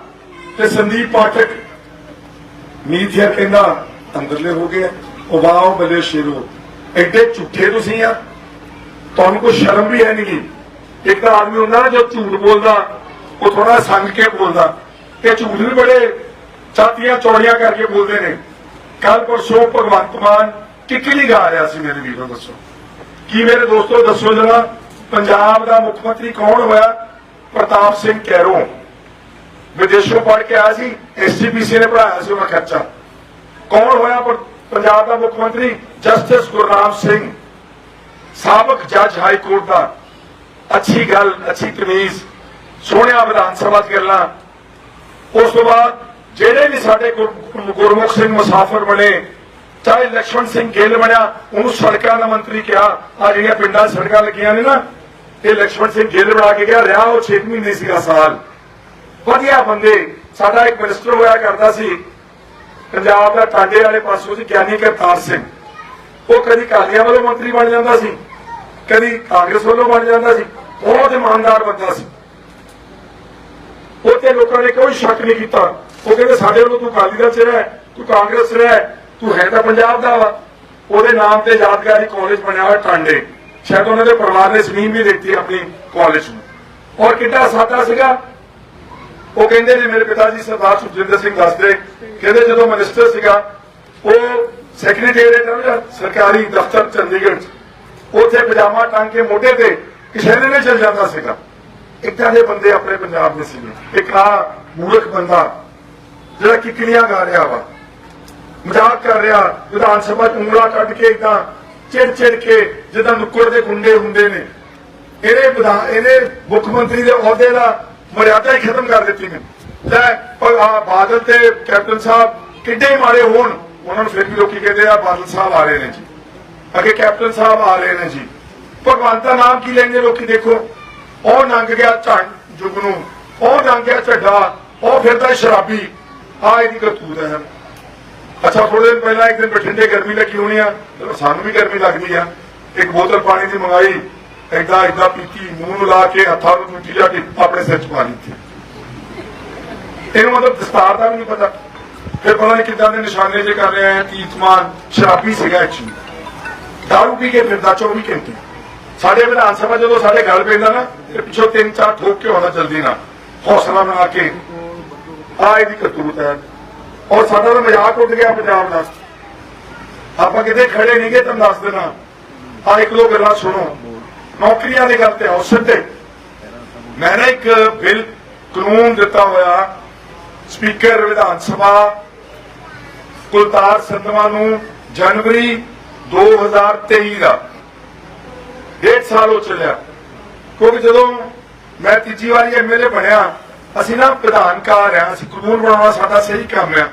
ਤੇ ਸੰਦੀਪ ਪਾਠਕ ਮੀਡੀਆ ਕਹਿੰਦਾ, ਅੰਦਰਲੇ ਹੋ ਗਏ ਆ। ਉਹ ਸ਼ੇਰੋ। ਐਡੇ ਝੂਠੇ ਤੁਸੀਂ ਆ। ਤੁਹਾਨੂੰ ਕੋਈ ਸ਼ਰਮ ਵੀ ਹੈ ਨਹੀਂ। ਇੱਕ ਤਾਂ ਆਦਮੀ ਹੁੰਦਾ ਨਾ ਜੋ ਝੂਠ ਬੋਲਦਾ, ਉਹ ਥੋੜਾ ਸੰਗ ਕੇ ਬੋਲਦਾ। ਇਹ ਝੂਠ ਵੀ ਬੜੇ ਛਾਤੀਆਂ ਚੌੜੀਆਂ ਕਰਕੇ ਬੋਲਦੇ ਨੇ। ਕੱਲ ਪਰਸੋਂ ਭਗਵੰਤ ਮਾਨ ਕਿੱਕਲੀ ਗਾ ਰਿਹਾ ਸੀ ਮੇਰੇ ਵੀਰੋ ਦੱਸੋ? ਕੀ ਮੇਰੇ ਦੋਸਤੋ ਦੱਸੋ ਜਰਾ? ਪੰਜਾਬ ਦਾ ਮੁੱਖ ਮੰਤਰੀ ਕੌਣ ਹੋਇਆ? ਪ੍ਰਤਾਪ ਸਿੰਘ ਕੈਰੋਂ। ਵਿਦੇਸ਼ੋਂ ਪੜ ਕੇ ਆਇਆ ਸੀ ਐਸਜੀਪੀਸੀ ਨੇ ਪੜਾਇਆ ਸੀ ਉਹਨਾਂ ਖਰਚਾ। ਕੌਣ ਹੋਇਆ ਪੰਜਾਬ ਦਾ ਮੁੱਖ ਮੰਤਰੀ ਜਸਟਿਸ ਗੁਰਨਾਮ ਸਿੰਘ, ਸਾਬਕ ਜੱਜ ਹਾਈ ਕੋਰਟ ਦਾ ਅੱਛੀ ਗੱਲ, ਅੱਛੀ ਤਮੀਜ਼, ਸੋਹਣਿਆ ਵਿਧਾਨ ਸਭਾ ਚ ਗੱਲਾਂ। ਉਸ ਤੋਂ ਬਾਅਦ ਜਿਹੜੇ ਵੀ ਸਾਡੇ ਗੁਰਮੁਖ ਸਿੰਘ ਮੁਸਾਫਰ ਬਣੇ, ਚਾਹੇ ਲక్ష్మణ ਸਿੰਘ ਗਿੱਲ ਬਣਿਆ, ਉਹਨੂੰ ਸੜਕਾਂ ਦਾ ਮੰਤਰੀ ਕਿਹਾ। ਆ ਜਿਹੜੀਆਂ ਪਿੰਡਾਂ ਸੜਕਾਂ ਲੱਗੀਆਂ ਨੇ ਨਾ, ਇਹ ਲక్ష్మణ ਸਿੰਘ ਗਿੱਲ ਬਣਾ ਕੇ ਗਿਆ। ਰਿਹਾ ਉਹ 6 ਮਹੀਨੇ ਸੀਗਾ ਸਾਲ। ਵਧੀਆ ਬੰਦੇ, ਸਾਡਾ ਇੱਕ ਮਿਨਿਸਟਰ ਹੋਇਆ ਕਰਦਾ ਸੀ। ਪੰਜਾਬ ਦਾ ਟਾਂਡੇ ਵਾਲੇ ਪਾਸੋਂ ਸੀ ਗਿਆਨੀ ਕਰਤਾਰ ਸਿੰਘ। ਉਹ ਕਦੀ ਕਾਲੀਆਂ ਵੱਲੋਂ ਮੰਤਰੀ ਬਣ ਜਾਂਦਾ ਸੀ, ਕਦੀ ਕਾਂਗਰਸ ਵੱਲੋਂ ਬਣ ਜਾਂਦਾ ਸੀ, ਬਹੁਤ ਇਮਾਨਦਾਰ ਬੰਦਾ ਸੀ। ਉਹ ਲੋਕਾਂ ਨੇ ਕੋਈ ਸ਼ੱਕ ਨਹੀਂ ਕੀਤਾ। ਉਹ ਕਹਿੰਦੇ, ਸਾਡੇ ਵੱਲੋਂ ਤੂੰ ਕਾਲੀ ਦਾ ਚ ਰਹਿ, ਤੂੰ ਕਾਂਗਰਸ 'ਚ ਰਹਿ, ਤੂੰ ਹੈ ਤਾਂ ਪੰਜਾਬ ਦਾ ਵਾ। ਉਹਦੇ ਨਾਮ ਤੇ ਯਾਦਗਾਰੀ ਕਾਲਜ ਬਣਿਆ ਹੋਇਆ ਟਾਂਡੇ। ਸ਼ਾਇਦ ਉਹਨਾਂ ਦੇ ਪਰਿਵਾਰ ਨੇ ਜ਼ਮੀਨ ਵੀ ਦਿੱਤੀ ਆਪਣੀ ਕਾਲਜ ਨੂੰ। ਔਰ ਕਿੱਡਾ ਸਾਦਾ ਸੀਗਾ ਉਹ ਕਹਿੰਦੇ ਨੇ ਮੇਰੇ ਪਿਤਾ ਜੀ ਸਰਦਾਰ ਸੁਖਜਿੰਦਰ ਸਿੰਘ ਦੱਸਦੇ, ਕਹਿੰਦੇ ਜਦੋਂ ਮਿਨਿਸਟਰ ਸੀਗਾ, ਉਹ ਸੈਕਟਰੀਏਟ ਹੈ ਸਰਕਾਰੀ ਦਫ਼ਤਰ ਚੰਡੀਗੜ੍ਹ ਉੱਥੇ ਪਜਾਮਾ ਟੰਗ ਕੇ ਮੋਢੇ ਤੇ ਕਿਸ਼ਨੇ ਨੇ ਚੱਲ ਜਾਂਦਾ ਸੀਗਾ। ਇੱਦਾਂ ਦੇ ਬੰਦੇ ਆਪਣੇ ਪੰਜਾਬ ਦੇ ਸੀਗੇ। ਇੱਕ ਆ ਮੂਰਖ ਬੰਦਾ, ਜਿਹੜਾ ਕਿਕਲੀਆਂ ਗਾ ਰਿਹਾ ਵਾ। ਮਜ਼ਾਕ ਕਰ ਰਿਹਾ, ਵਿਧਾਨ ਸਭਾ ਚ ਉਂਗਲਾਂ ਕੱਢ ਕੇ ਇਦਾਂ ਚਿੜ ਚਿੜ ਕੇ, ਜਿੱਦਾਂ ਨੁੱਕੜ ਦੇ ਗੁੰਡੇ ਹੁੰਦੇ ਨੇ। ਇਹਨੇ ਇਹਨੇ ਮੁੱਖ ਮੰਤਰੀ ਦੇ ਅਹੁਦੇ ਦਾ ਮਰਿਆਦਾ ਹੀ ਖਤਮ ਕਰ ਦਿੱਤੀ ਨੇ ਲੈ, ਪਰ ਆ ਬਾਦਲ ਤੇ ਕੈਪਟਨ ਸਾਹਿਬ ਕਿੱਡੇ ਮਾਰੇ ਹੋਣ, ਉਹਨਾਂ ਨੂੰ ਫਿਰ ਵੀ ਲੋਕੀ ਕਹਿੰਦੇ ਆ, ਬਾਦਲ ਸਾਹਿਬ ਆ ਰਹੇ ਨੇ ਜੀ। ਅੱਗੇ ਕੈਪਟਨ ਸਾਹਿਬ ਆ ਰਹੇ ਨੇ ਜੀ। ਭਗਵੰਤ ਦਾ ਨਾਮ ਕੀ ਲੈਂਦੇ ਲੋਕੀ ਦੇਖੋ। ਉਹ ਲੰਘ ਗਿਆ ਝੰਡ ਜੁਗ ਨੂੰ, ਉਹ ਲੰਘ ਗਿਆ ਝੱਡਾ, ਉਹ ਫਿਰਦਾ ਸ਼ਰਾਬੀ। ਆ ਇਹਦੀ ਕਰਤੂਤ ਹੈ। ਅੱਛਾ ਥੋੜੇ ਦਿਨ ਪਹਿਲਾਂ ਇੱਕ ਦਿਨ ਬਠਿੰਡੇ ਗਰਮੀ ਲੱਗੀ ਹੋਣੀ ਆ। ਸਾਨੂੰ ਵੀ ਗਰਮੀ ਲੱਗਦੀ ਆ। ਇੱਕ ਬੋਤਲ ਪਾਣੀ ਦੀ ਮੰਗਾਈ। ਏਦਾਂ ਏਦਾਂ ਪੀਤੀ, ਮੂੰਹ ਨੂੰ ਲਾ ਕੇ ਹੱਥਾਂ ਨੂੰ ਮਿੱਟੀ ਜਾ ਕੇ ਆਪਣੇ ਸਿਰ 'ਚ ਪਾ ਲਈ ਇਹਨੂੰ ਮਤਲਬ ਦਸਤਾਰ ਦਾ ਵੀ ਨਹੀਂ ਪਤਾ। ਫਿਰ ਪਤਾ ਨਹੀਂ ਕਿੱਦਾਂ ਦੇ ਨਿਸ਼ਾਨੇ ਜੇ ਕਰ ਰਹੇ ਆ ਤੀਤਮਾਨ ਸ਼ਰਾਬੀ ਸੀਗਾ ਐਕਚੁਅਲੀ ਦਾਰੂ ਪੀ ਕੇ ਫਿਰਦਾ 24 ਘੰਟੇ। ਸਾਡੇ ਵਿਧਾਨ ਸਭਾ ਜਦੋਂ ਸਾਡੇ ਗੱਲ ਪੈਂਦਾ ਨਾ, ਤੇ ਪਿੱਛੋਂ ਤਿੰਨ ਚਾਰ ਠੋਕ ਕੇ ਆਉਂਦਾ ਜਲਦੀ ਨਾ ਹੌਸਲਾ ਬਣਾ ਕੇ। ਆ ਇਹਦੀ ਕਰਤੂਤ ਹੈ। ਔਰ ਸਾਡਾ ਤਾਂ ਮਜ਼ਾਕ ਉੱਡ ਗਿਆ ਪੰਜਾਬ ਦਾ। ਆਪਾਂ ਕਿਤੇ ਖੜੇ ਨਹੀਂ ਗਏ ਤੁਹਾਨੂੰ ਦੱਸ ਦੇਣਾ। ਆ ਇੱਕ ਦੋ ਗੱਲਾਂ ਸੁਣੋ। ਨੌਕਰੀਆਂ ਦੀ ਗੱਲ ਤੇ ਆਓ ਸਿੱਧੇ ਮੈਂ ਇੱਕ ਬਿੱਲ ਕਾਨੂੰਨ ਦਿੱਤਾ ਹੋਇਆ, ਸਪੀਕਰ ਵਿਧਾਨ ਸਭਾ ਕੁਲਤਾਰ ਸੰਧਵਾ ਨੂੰ ਜਨਵਰੀ 2023 ਦਾ। ਡੇਢ ਸਾਲ ਹੋ ਚੱਲਿਆ। ਕਿਉਂਕਿ ਜਦੋਂ ਮੈਂ ਤੀਜੀ ਵਾਰੀ ਐਮਐਲਏ ਬਣਿਆ, ਅਸੀਂ ਨਾ ਵਿਧਾਨਕਾਰ ਆ, ਅਸੀਂ ਕਾਨੂੰਨ ਬਣਾਉਣਾ ਸਾਡਾ ਸਹੀ ਕੰਮ ਆ।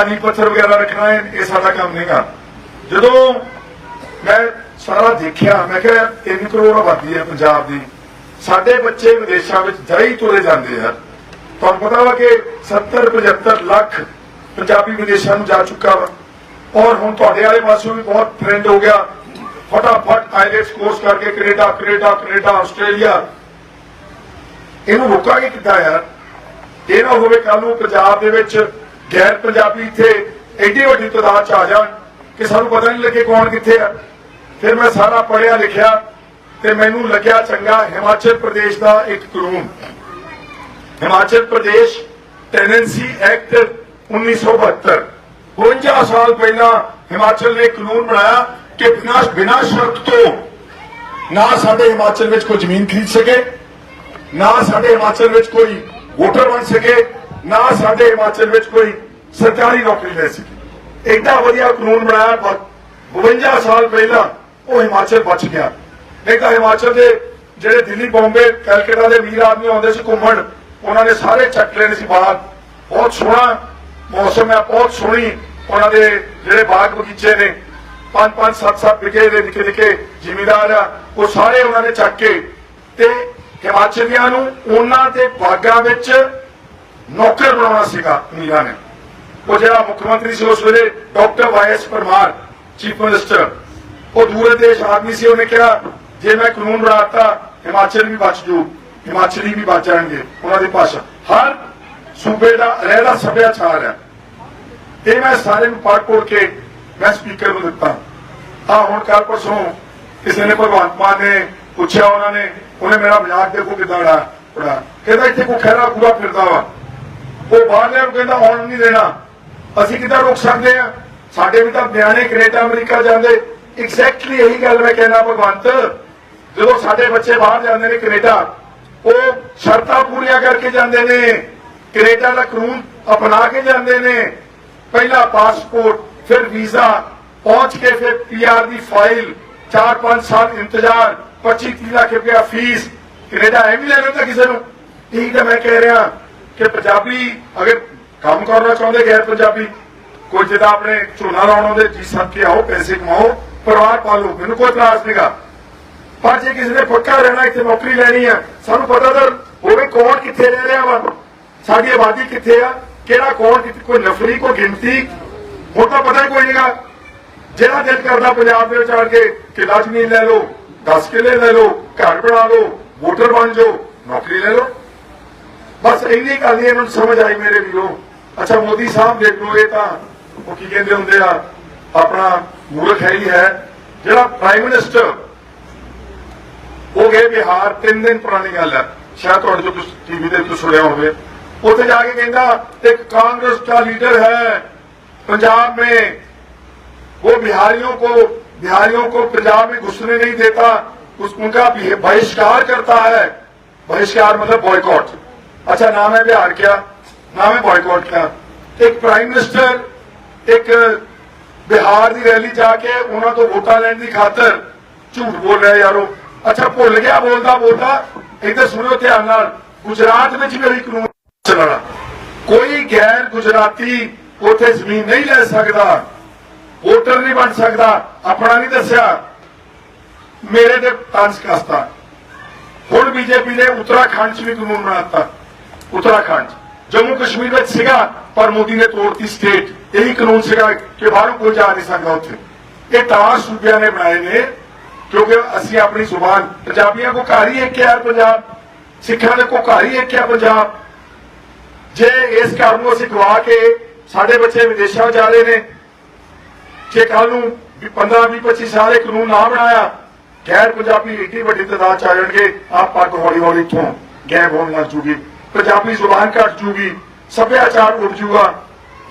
ਆਨੀ ਪੱਥਰ ਵਗੈਰਾ ਰੱਖਣਾ ਇਹ ਇਹ ਸਾਡਾ ਕੰਮ ਨਹੀਂਗਾ। ਜਦੋਂ ਮੈਂ ਸਾਰਾ ਦੇਖਿਆ, ਮੈਂ ਕਿਹਾ 3 ਕਰੋੜ ਆਬਾਦੀ ਹੈ ਪੰਜਾਬ ਦੀ। ਸਾਡੇ ਬੱਚੇ ਵਿਦੇਸ਼ਾਂ ਵਿੱਚ ਜਾਈ ਤੁਰੇ ਜਾਂਦੇ ਆ। ਤੁਹਾਨੂੰ ਪਤਾ ਵਾ ਕਿ 70 75 ਲੱਖ ਪੰਜਾਬੀ ਵਿਦੇਸ਼ਾਂ ਨੂੰ ਜਾ ਚੁੱਕਾ ਵਾ। ਔਰ ਹੁਣ ਤੁਹਾਡੇ ਵਾਲੇ ਪਾਸੋਂ ਵੀ ਬਹੁਤ ਟ੍ਰੈਂਡ ਹੋ ਗਿਆ। ਫਟਾਫਟ ਆਈਲੈਟਸ ਕੋਰਸ ਕਰਕੇ ਕੈਨੇਡਾ ਕੈਨੇਡਾ ਕੈਨੇਡਾ, ਆਸਟ੍ਰੇਲੀਆ। ਇਹਨੂੰ ਰੋਕਾਂਗੇ ਕਿੱਦਾਂ ਯਾਰ? ਇਹ ਨਾ ਹੋਵੇ ਕੱਲ ਨੂੰ ਪੰਜਾਬ ਦੇ ਵਿੱਚ ਗੈਰ ਪੰਜਾਬੀ ਇੱਥੇ ਐਡੀ ਵੱਡੀ ਤਾਦਾਦ ਚ ਆ ਜਾਣ ਕਿ ਸਾਨੂੰ ਪਤਾ ਨਹੀਂ ਲੱਗੇ ਕੌਣ ਕਿੱਥੇ ਆ। ਫਿਰ ਮੈਂ ਸਾਰਾ ਪੜਿਆ ਲਿਖਿਆ ਤੇ ਮੈਨੂੰ ਲੱਗਿਆ ਚੰਗਾ ਹਿਮਾਚਲ ਪ੍ਰਦੇਸ਼ ਦਾ ਇੱਕ ਕਾਨੂੰਨ। ਹਿਮਾਚਲ ਪ੍ਰਦੇਸ਼ ਟੈਨੈਂਸੀ ਐਕਟ 1972 52 ਸਾਲ ਪਹਿਲਾਂ ਹਿਮਾਚਲ ਨੇ ਕਾਨੂੰਨ ਬਣਾਇਆ ਕਿ ਬਿਨਾਂ ਬਿਨਾਂ ਸ਼ਰਤ ਤੋਂ ਨਾ ਸਾਡੇ ਹਿਮਾਚਲ ਵਿੱਚ ਕੋਈ ਜ਼ਮੀਨ ਖਰੀਦ ਸਕੇ, ਨਾ ਸਾਡੇ ਹਿਮਾਚਲ ਵਿੱਚ ਕੋਈ ਵੋਟਰ ਬਣ ਸਕੇ, ਨਾ ਸਾਡੇ ਹਿਮਾਚਲ ਵਿੱਚ ਕੋਈ ਸਰਕਾਰੀ ਨੌਕਰੀ ਲੈ ਸਕੇ। ਐਡਾ ਵਧੀਆ ਕਾਨੂੰਨ ਬਣਾਇਆ। ਬ- 52 ਸਾਲ ਪਹਿਲਾਂ ਉਹ ਹਿਮਾਚਲ ਬਚ ਗਿਆ। ਨਹੀਂ ਤਾਂ ਹਿਮਾਚਲ ਦੇ ਜਿਹੜੇ ਦਿੱਲੀ, ਬੰਬੇ ਕਲਕੱਤਾ ਦੇ ਵੀਰ ਆਦਮੀ ਆਉਂਦੇ ਸੀ ਘੁੰਮਣ, ਉਹਨਾਂ ਨੇ ਸਾਰੇ ਚੱਕ ਲੈਣੇ ਸੀ ਬਾਹਰ ਬਹੁਤ ਸੋਹਣਾ ਮੌਸਮ ਹੈ, ਬਹੁਤ ਸੋਹਣੀ ਉਹਨਾਂ ਦੇ ਜਿਹੜੇ ਬਾਗ ਬਗੀਚੇ ਨੇ। ਪੰਜ ਪੰਜ, ਸੱਤ ਸੱਤ ਵਿਗੇ ਦੇ ਨਿੱਕੇ ਨਿੱਕੇ ਜ਼ਿਮੀਦਾਰ ਆ, ਉਹ ਸਾਰੇ ਉਹਨਾਂ ਨੇ ਚੱਕ ਕੇ। ਤੇ ਹਿਮਾਚਲੀਆਂ ਨੂੰ ਉਹਨਾਂ ਦੇ ਬਾਗਾਂ ਵਿੱਚ ਨੌਕਰ ਬਣਾਉਣਾ ਸੀਗਾ ਅਮੀਰਾਂ ਨੇ। ਉਹ ਜਿਹੜਾ ਮੁੱਖ ਮੰਤਰੀ ਸੀ ਉਸ ਵੇਲੇ doctor Y S Parmar, chief minister. ਉਹ ਦੂਰੇ ਦੇਸ਼ ਆਦਮੀ ਸੀ, ਉਹਨੇ ਕਿਹਾ, ਜੇ ਮੈਂ ਕਾਨੂੰਨ ਬਣਾਤਾ, ਹਿਮਾਚਲ ਵੀ ਬਚ ਜੂ, ਹਿਮਾਚਲੀ ਵੀ ਬਚ ਜਾਣਗੇ, ਉਹਨਾਂ ਦੀ ਭਾਸ਼ਾ। ਹਰ ਸੂਬੇ ਦਾ ਰਹਿਦਾ ਸੱਭਿਆਚਾਰ ਹੈ। ਇਹ ਮੈਂ ਸਾਰੇ ਨੂੰ ਪੜ੍ਹ ਪੜ੍ਹ ਕੇ ਮੈਂ ਸਪੀਕਰ ਨੂੰ ਦਿੱਤਾ। ਆ ਹੁਣ ਕੱਲ ਪਰਸੋਂ ਕਿਸੇ ਨੇ ਭਗਵੰਤ ਮਾਨ ਨੇ ਪੁੱਛਿਆ ਉਹਨਾਂ ਨੇ, ਉਹਨੇ ਮੇਰਾ ਮਜ਼ਾਕ ਦੇਖੋ ਕਿਦਾਂ ਉਡਾ ਉਡਾ। ਕਹਿੰਦਾ, ਇੱਥੇ ਕੋਈ ਖੈਰਾ ਪੂਰਾ ਫਿਰਦਾ ਵਾ। ਉਹ ਬਾਹਰਲੇ ਨੂੰ ਕਹਿੰਦਾ, ਆਉਣ ਨਹੀਂ ਦੇਣਾ। ਅਸੀਂ ਕਿੱਦਾਂ ਰੋਕ ਸਕਦੇ ਆ ਸਾਡੇ ਵੀ ਤਾਂ ਬਿਆਨੇ ਕੈਨੇਡਾ, ਅਮਰੀਕਾ ਜਾਂਦੇ। ਐਗਜ਼ੈਕਟਲੀ ਇਹੀ ਗੱਲ ਮੈਂ ਕਹਿਣਾ ਭਗਵੰਤ। ਜਦੋਂ ਸਾਡੇ ਬੱਚੇ ਬਾਹਰ ਜਾਂਦੇ ਨੇ ਕੈਨੇਡਾ, ਉਹ ਸ਼ਰਤਾਂ ਪੂਰੀਆਂ ਕਰਕੇ ਜਾਂਦੇ ਨੇ। ਕੈਨੇਡਾ ਦਾ ਕਾਨੂੰਨ ਅਪਣਾ ਕੇ ਜਾਂਦੇ ਨੇ। ਪਹਿਲਾ ਪਾਸਪੋਰਟ, ਫਿਰ ਵੀਜ਼ਾ, ਪਹੁੰਚ ਕੇ ਫਿਰ ਪੀਆਰ ਦੀ ਫਾਈਲ 4-5 ਸਾਲ ਇੰਤਜ਼ਾਰ 25-30 ਲੱਖ ਰੁਪਇਆ ਫੀਸ। ਕੈਨੇਡਾ ਐ ਵੀ ਲੈ ਲੈਂਦਾ ਕਿਸੇ ਨੂੰ। ਠੀਕ ਹੈ ਮੈਂ ਕਹਿ ਰਿਹਾ ਕਿ ਪੰਜਾਬੀ ਅਗਰ ਕੰਮ ਕਰਨਾ ਚਾਹੁੰਦੇ ਗੈਰ ਪੰਜਾਬੀ ਕੋਈ ਜਿਹਦਾ ਆਪਣੇ ਝੋਨਾ ਲਾਉਣ ਆਉਂਦੇ, ਜੀ ਸੱਤ ਕੇ ਆਓ, ਪੈਸੇ ਕਮਾਓ। ਪਰਿਵਾਰ ਪਾਲੋ ਮੈਨੂੰ ਕੋਈ ਇਤਰਾਜ਼ ਨਹੀਂਗਾ ਪਰ ਜੇ ਕਿਸੇ ਨੇ ਪੱਕਾ ਰਹਿਣਾ, ਇੱਥੇ ਨੌਕਰੀ ਲੈਣੀ ਆ, ਸਾਨੂੰ ਪਤਾ ਤਾਂ ਹੋਵੇ ਕੌਣ ਕਿੱਥੇ ਰਹਿ ਰਿਹਾ ਵਾ। ਸਾਡੀ ਆਬਾਦੀ ਕਿੱਥੇ ਆ? ਕਿਹੜਾ ਕੌਣ ਕੋਈ ਨਫਰੀ, ਕੋਈ ਗਿਣਤੀ? ਹੁਣ ਤਾਂ ਪਤਾ ਹੀ ਕੋਈ ਨਹੀਂਗਾ ਜਿਹੜਾ ਦਿਲ ਕਰਦਾ ਪੰਜਾਬ ਦੇ ਵਿੱਚ ਆ ਕੇ ਕਿਲਾ ਜ਼ਮੀਨ ਲੈ ਲਓ 10 ਕਿੱਲੇ ਲੈ ਲਓ, ਘਰ ਬਣਾ ਲਓ, ਵੋਟਰ ਬਣ ਜਾਓ, ਨੌਕਰੀ ਲੈ ਲਓ। ਬਸ ਇੰਨੀ ਗੱਲ ਹੀ ਇਹਨਾਂ ਨੂੰ ਸਮਝ ਆਈ ਮੇਰੇ ਵੀਰੋ। ਅੱਛਾ, ਮੋਦੀ ਸਾਹਿਬ ਦੇਖ ਲਓ, ਇਹ ਤਾਂ ਉਹ ਕੀ ਕਹਿੰਦੇ ਹੁੰਦੇ ਆ? ਆਪਣਾ ਮੂਰਖ ਹੈ ਹੀ ਹੈ ਜਿਹੜਾ ਪ੍ਰਾਈਮ ਮਿਨਿਸਟਰ ਉਹ ਗਏ ਬਿਹਾਰ 3 ਦਿਨ ਪੁਰਾਣੀ ਗੱਲ ਹੈ ਸ਼ਾਇਦ ਤੁਹਾਡੇ ਤੋਂ ਕੁਝ ਟੀਵੀ ਤੇ ਤੁਸੀਂ ਸੁਣਿਆ ਹੋਵੇ ਉੱਥੇ ਜਾ ਕੇ ਕਹਿੰਦਾ ਇੱਕ ਕਾਂਗਰਸ ਦਾ ਲੀਡਰ ਹੈ पंजाब में वो बिहारियों को बिहारियों को पंजाब में घुसने नहीं देता उस उनका बहिष्कार करता है बहिष्कार मतलब बॉयकॉट अच्छा नाम है बिहार क्या नाम है बॉयकॉट क्या एक प्राइम मिनिस्टर एक ਬਿਹਾਰ ਦੀ ਰੈਲੀ ਜਾ ਕੇ ਉਹਨਾਂ ਤੋਂ ਵੋਟਾਂ ਲੈਣ ਦੀ ਖਾਤਰ ਝੂਠ ਬੋਲ ਰਿਹਾ ਯਾਰੋ। ਅੱਛਾ, ਭੁੱਲ ਗਿਆ ਬੋਲਦਾ ਬੋਲਦਾ, ਇੱਧਰ ਸੁਣਿਓ ਧਿਆਨ ਨਾਲ। ਗੁਜਰਾਤ ਵਿੱਚ ਵੀ ਉਹੀ ਕਾਨੂੰਨ ਚੱਲਣਾ ਕੋਈ ਗੈਰ ਗੁਜਰਾਤੀ ਉੱਥੇ ਜ਼ਮੀਨ ਨਹੀਂ ਲੈ ਸਕਦਾ। ਵੋਟਰ ਨਹੀਂ ਬਣ ਸਕਦਾ। ਆਪਣਾ ਨਹੀਂ ਦੱਸਿਆ। ਮੇਰੇ ਤੇ ਤੰਜ ਕਸਤਾ। ਹੁਣ ਬੀਜੇਪੀ ਨੇ ਉੱਤਰਾਖੰਡ 'ਚ ਵੀ ਕਾਨੂੰਨ ਬਣਾਤਾ ਉੱਤਰਾਖੰਡ। 'ਚ। ਜੰਮੂ ਕਸ਼ਮੀਰ ਵਿੱਚ ਸੀਗਾ, ਪਰ ਮੋਦੀ ਨੇ ਤੋੜਤੀ ਸਟੇਟ। ਇਹੀ ਕਾਨੂੰਨ ਸੀਗਾ ਕਿ ਬਾਹਰੋਂ ਕੋਈ ਜਾ ਨਹੀਂ ਸਕਦਾ ਉੱਥੇ। ਇਹ ਤਾਂ ਸੂਬਿਆਂ ਨੇ ਬਣਾਏ ਨੇ, ਕਿਉਂਕਿ ਅਸੀਂ ਆਪਣੀ ਜ਼ੁਬਾਨ ਪੰਜਾਬੀਆਂ ਕੋ ਘਰ ਹੀ ਇੱਕ ਯਾਰ ਪੰਜਾਬ, ਸਿੱਖਾਂ ਦੇ ਕੋ ਘਰ ਹੀ ਇੱਕ ਹੈ ਪੰਜਾਬ। ਜੇ ਇਸ ਘਰ ਨੂੰ ਅਸੀਂ ਗਵਾ ਕੇ ਸਾਡੇ ਬੱਚੇ ਵਿਦੇਸ਼ਾਂ ਜਾ ਰਹੇ ਨੇ, ਜੇ ਕੱਲ ਨੂੰ 15 20 25 ਸਾਲ ਇਹ ਕਾਨੂੰਨ ਨਾ ਬਣਾਇਆ, ਗੈਰ ਪੰਜਾਬੀ ਏਡੀ ਵੱਡੀ ਤਾਦਾਦ ਚ ਆ ਜਾਣਗੇ, ਆਪ ਪੱਗ ਹੌਲੀ ਹੌਲੀ ਤੋਂ ਗੈਬ ਹੋਣ ਲੱਗ ਜੂਗੀ, ਪੰਜਾਬੀ ਜ਼ੁਬਾਨ ਘਟ ਜੂਗੀ, ਸੱਭਿਆਚਾਰ ਉੱਡ ਜੂਗਾ।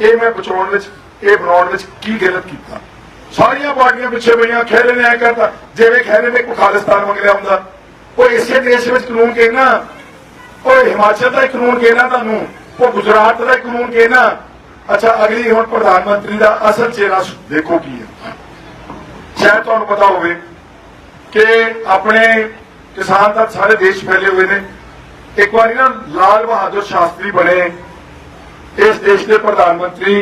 ਇਹ ਮੈਂ ਬਚਾਉਣ ਵਿੱਚ, ਇਹ ਬਣਾਉਣ ਵਿੱਚ ਕੀ ਗਲਤ ਕੀਤਾ? ਸਾਰੀਆਂ ਪਾਰਟੀਆਂ ਪਿੱਛੇ ਪਈਆਂ ਖੈਰੇ ਨੇ ਐ ਕਰਤਾ, ਜਿਵੇਂ ਖੈਰੇ ਨੇ ਕੋਈ ਖਾਲਿਸਤਾਨ ਮੰਗ ਹੁੰਦਾ। ਉਹ ਇਸੇ ਦੇਸ਼ ਵਿੱਚ ਕਾਨੂੰਨ ਕਹਿਣਾ, ਉਹ ਹਿਮਾਚਲ ਦਾ ਕਾਨੂੰਨ ਕਹਿਣਾ ਤੁਹਾਨੂੰ, ਉਹ ਗੁਜਰਾਤ ਦਾ ਕਾਨੂੰਨ ਕਹਿਣਾ। ਅੱਛਾ, ਅਗਲੀ ਹੁਣ ਪ੍ਰਧਾਨ ਮੰਤਰੀ ਦਾ ਅਸਲ ਚਿਹਰਾ ਦੇਖੋ ਕੀ ਹੈ। ਸ਼ਾਇਦ ਤੁਹਾਨੂੰ ਪਤਾ ਹੋਵੇ ਕਿ ਆਪਣੇ ਕਿਸਾਨ ਤਾਂ ਸਾਰੇ ਦੇਸ਼ ਫੈਲੇ ਹੋਏ ਨੇ। ਇੱਕ ਵਾਰੀ ਨਾ ਲਾਲ ਬਹਾਦਰ ਸ਼ਾਸਤਰੀ ਬਣੇ। ਇਸ ਦੇਸ਼ ਦੇ ਪ੍ਰਧਾਨ ਮੰਤਰੀ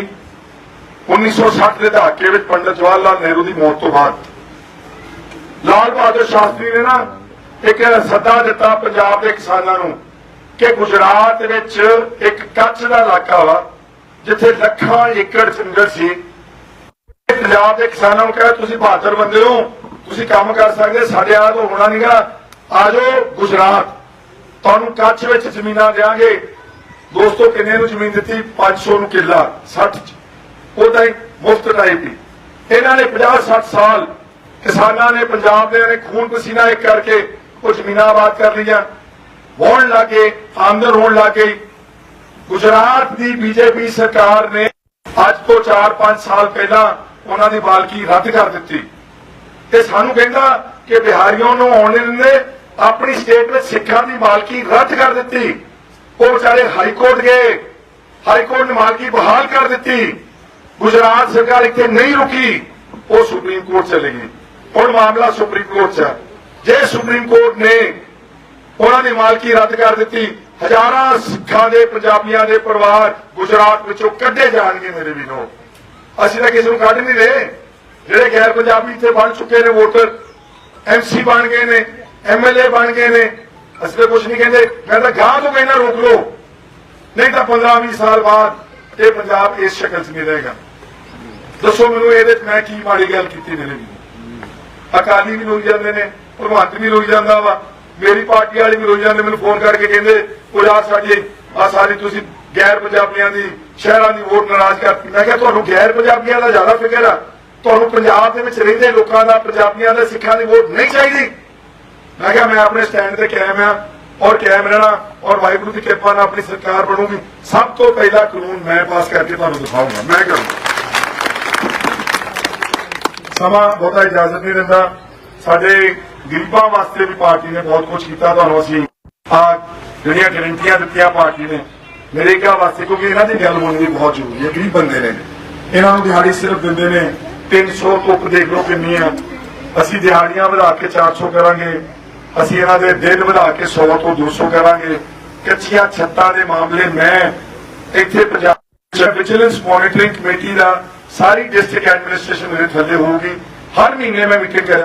1960 ਦੇ ਦਹਾਕੇ ਵਿੱਚ ਪੰਡਤ ਜਵਾਹਰ ਲਾਲ ਨਹਿਰੂ ਦੀ ਮੌਤ ਤੋਂ ਬਾਅਦ। ਲਾਲ ਬਹਾਦਰ ਸ਼ਾਸਤਰੀ ਨੇ ਨਾ ਇੱਕ ਸੱਦਾ ਦਿੱਤਾ ਪੰਜਾਬ ਦੇ ਕਿਸਾਨਾਂ ਨੂੰ ਕਿ ਗੁਜਰਾਤ ਵਿੱਚ ਇੱਕ ਕੱਚ ਦਾ ਇਲਾਕਾ ਵਾ, ਜਿੱਥੇ ਲੱਖਾਂ ਏਕੜ ਜੰਗਲ ਸੀ। ਪੰਜਾਬ ਦੇ ਕਿਸਾਨਾਂ ਨੂੰ ਕਹੇ ਤੁਸੀਂ ਬਹਾਦਰ ਬੰਦੇ ਹੋ, ਤੁਸੀਂ ਕੰਮ ਕਰ ਸਕਦੇ, ਸਾਡੇ ਆ ਤੋਂ ਹੋਣਾ ਨਹੀਂਗਾ ਆਜੋ ਗੁਜਰਾਤ, ਤੁਹਾਨੂੰ ਕੱਚ ਵਿੱਚ ਜ਼ਮੀਨਾਂ ਦੇਾਂਗੇ ਦੋਸਤੋ, ਕਿੰਨੇ ਨੂੰ ਜ਼ਮੀਨ ਦਿੱਤੀ? 500 ਨੂੰ ਕਿੱਲਾ 60 ਚ। ਉਹਦਾ ਹੀ ਮੁਫਤ ਟਾਈਪ ਹੀ ਇਹਨਾਂ ਨੇ 50 60 ਸਾਲ ਕਿਸਾਨਾਂ ਨੇ ਪੰਜਾਬ ਦੇ ਨੇ ਖੂਨ ਪਸੀਨਾ ਇੱਕ ਕਰਕੇ ਉਹ ਜ਼ਮੀਨਾਂ ਆਬਾਦ ਕਰ ਲਈਆਂ। ਵਾਹੁਣ ਲੱਗੇ ਆਮਦਨ ਹੋਣ ਲੱਗੇ ਗੁਜਰਾਤ ਦੀ ਬੀਜੇਪੀ ਸਰਕਾਰ ਨੇ ਅੱਜ ਤੋਂ 4-5 ਸਾਲ ਪਹਿਲਾਂ ਉਹਨਾਂ ਦੀ ਮਾਲਕੀ ਰੱਦ ਕਰ ਦਿੱਤੀ। ਤੇ ਸਾਨੂੰ ਕਹਿੰਦਾ ਕਿ ਬਿਹਾਰੀਆਂ ਨੂੰ ਆਉਣ ਨਹੀਂ ਦਿੰਦੇ, ਆਪਣੀ ਸਟੇਟ ਵਿੱਚ ਸਿੱਖਾਂ ਦੀ ਮਾਲਕੀ ਰੱਦ ਕਰ ਦਿੱਤੀ। ਉਹ ਵਿਚਾਰੇ ਹਾਈ ਕੋਰਟ ਗਏ। ਹਾਈ ਕੋਰਟ ਨੇ ਮਾਲਕੀ ਬਹਾਲ ਕਰ ਦਿੱਤੀ। ਗੁਜਰਾਤ ਸਰਕਾਰ ਇੱਥੇ ਨਹੀਂ ਰੁਕੀ, ਉਹ ਸੁਪਰੀਮ ਕੋਰਟ ਚਲੇ ਗਈ ਹੁਣ ਮਾਮਲਾ ਸੁਪਰੀਮ ਕੋਰਟ 'ਚ ਹੈ। ਜੇ ਸੁਪਰੀਮ ਕੋਰਟ ਨੇ ਉਹਨਾਂ ਦੀ ਮਾਲਕੀ ਰੱਦ ਕਰ ਦਿੱਤੀ, ਹਜ਼ਾਰਾਂ ਸਿੱਖਾਂ ਦੇ, ਪੰਜਾਬੀਆਂ ਦੇ ਪਰਿਵਾਰ ਗੁਜਰਾਤ ਵਿੱਚੋਂ ਕੱਢੇ ਜਾਣਗੇ ਮੇਰੇ ਵੀਰੋ। ਅਸੀਂ ਤਾਂ ਕਿਸੇ ਨੂੰ ਕੱਢ ਨਹੀਂ ਰਹੇ। ਜਿਹੜੇ ਗੈਰ ਪੰਜਾਬੀ ਇੱਥੇ ਬਣ ਚੁੱਕੇ ਨੇ ਵੋਟਰ ਐਮਸੀ ਬਣ ਗਏ ਨੇ ਐਮਐਲਏ ਬਣ ਗਏ ਨੇ ਅਸੀਂ ਤਾਂ ਕੁਝ ਨਹੀਂ ਕਹਿੰਦੇ। ਮੈਂ ਤਾਂ ਗਾਂ ਤੋਂ ਕਹਿੰਦਾ ਰੋਕ ਲਓ। ਨਹੀਂ ਤਾਂ 15 20 ਸਾਲ ਬਾਅਦ ਇਹ ਪੰਜਾਬ ਇਸ ਸ਼ਕਲ 'ਚ ਨਹੀਂ ਰਹੇਗਾ। ਦੱਸੋ ਮੈਨੂੰ ਇਹਦੇ 'ਚ ਮੈਂ ਕੀ ਮਾੜੀ ਗੱਲ ਕੀਤੀ ਮੇਰੇ ਅਕਾਲੀ ਵੀ ਰੋਈ ਜਾਂਦੇ ਨੇ, ਭਗਵੰਤ ਵੀ ਰੋਈ ਜਾਂਦਾ ਵਾ, ਮੇਰੀ ਪਾਰਟੀ ਵਾਲੇ ਵੀ ਰੋਈ ਜਾਂਦੇ, ਮੈਨੂੰ ਫੋਨ ਕਰਕੇ ਕਹਿੰਦੇ ਕੋਈ ਆ ਸਾਡੀ, ਆ ਸਾਰੀ ਤੁਸੀਂ ਗੈਰ ਪੰਜਾਬੀਆਂ ਦੀ, ਸ਼ਹਿਰਾਂ ਦੀ ਵੋਟ ਨਾਰਾਜ਼ ਕਰਤੀ। ਮੈਂ ਕਿਹਾ, ਤੁਹਾਨੂੰ ਗੈਰ ਪੰਜਾਬੀਆਂ ਦਾ ਜ਼ਿਆਦਾ ਫਿਕਰ ਆ। ਤੁਹਾਨੂੰ ਪੰਜਾਬ ਦੇ ਵਿੱਚ ਰਹਿੰਦੇ ਲੋਕਾਂ ਦਾ, ਪੰਜਾਬੀਆਂ ਦੇ ਸਿੱਖਾਂ ਦੀ ਵੋਟ ਨਹੀਂ ਚਾਹੀਦੀ। ਮੈਂ ਕਿਹਾ, ਮੈਂ ਆਪਣੇ ਸਟੈਂਡ ਤੇ ਕਾਇਮ ਆ ਔਰ ਕਾਇਮ ਰਹਿਣਾ ਔਰ ਵਾਹਿਗੁਰੂ ਦੀ ਕਿਰਪਾ ਨਾਲ ਆਪਣੀ ਸਰਕਾਰ ਬਣੂਗੀ। ਸਭ ਤੋਂ ਪਹਿਲਾ ਕਾਨੂੰਨ ਮੈਂ ਪਾਸ ਕਰਕੇ ਤੁਹਾਨੂੰ ਦਿਖਾਊਂਗਾ। ਮੈਂ ਕਰੂੰਗਾ ਸਮਾਂ ਬਹੁਤਾ ਇਜਾਜ਼ਤ ਨਹੀਂ ਦਿੰਦਾ। ਸਾਡੇ ਗਰੀਬਾਂ ਵਾਸਤੇ ਵੀ ਪਾਰਟੀ ਨੇ ਬਹੁਤ ਕੁਝ ਕੀਤਾ। ਤੁਹਾਨੂੰ ਅਸੀਂ ਆ ਜਿਹੜੀਆਂ ਗਰੰਟੀਆਂ ਦਿੱਤੀਆਂ ਪਾਰਟੀ ਨੇ, ਮੇਰੇ ਨਰੇਗਾ ਵਾਸਤੇ, ਕਿਉਂਕਿ ਇਹਨਾਂ ਦੀ ਗੱਲ ਹੋਣੀ ਬਹੁਤ ਜ਼ਰੂਰੀ ਹੈ। ਗਰੀਬ ਬੰਦੇ ਨੇ। ਇਹਨਾਂ ਨੂੰ ਦਿਹਾੜੀ ਸਿਰਫ ਦਿੰਦੇ ਨੇ। 300 ਧੁੱਪ ਦੇਖ ਲਓ ਕਿੰਨੀ ਆ ਅਸੀਂ ਦਿਹਾੜੀਆਂ ਵਧਾ ਕੇ 400 ਕਰਾਂਗੇ। ਅਸੀਂ ਇਹਨਾਂ ਦੇ ਦਿਨ ਵਧਾ ਕੇ 100 ਤੋਂ 200 ਕਰਾਂਗੇ। ਕੱਚੀਆਂ ਛੱਤਾਂ ਦੇ ਮਾਮਲੇ ਮੈਂ ਇੱਥੇ ਪੰਜਾਬ ਵਿਜੀਲੈਂਸ ਮੋਨੀਟਰਿੰਗ ਕਮੇਟੀ ਦਾ ਸਾਰੀ ਡਿਸਟ੍ਰਿਕਟ ਐਡਮਿਨਿਸਟ੍ਰੇਸ਼ਨ ਮੇਰੇ ਥੱਲੇ ਹੋਊਗੀ। ਹਰ ਮਹੀਨੇ ਮੈਂ ਮੀਟਿੰਗ ਕਰ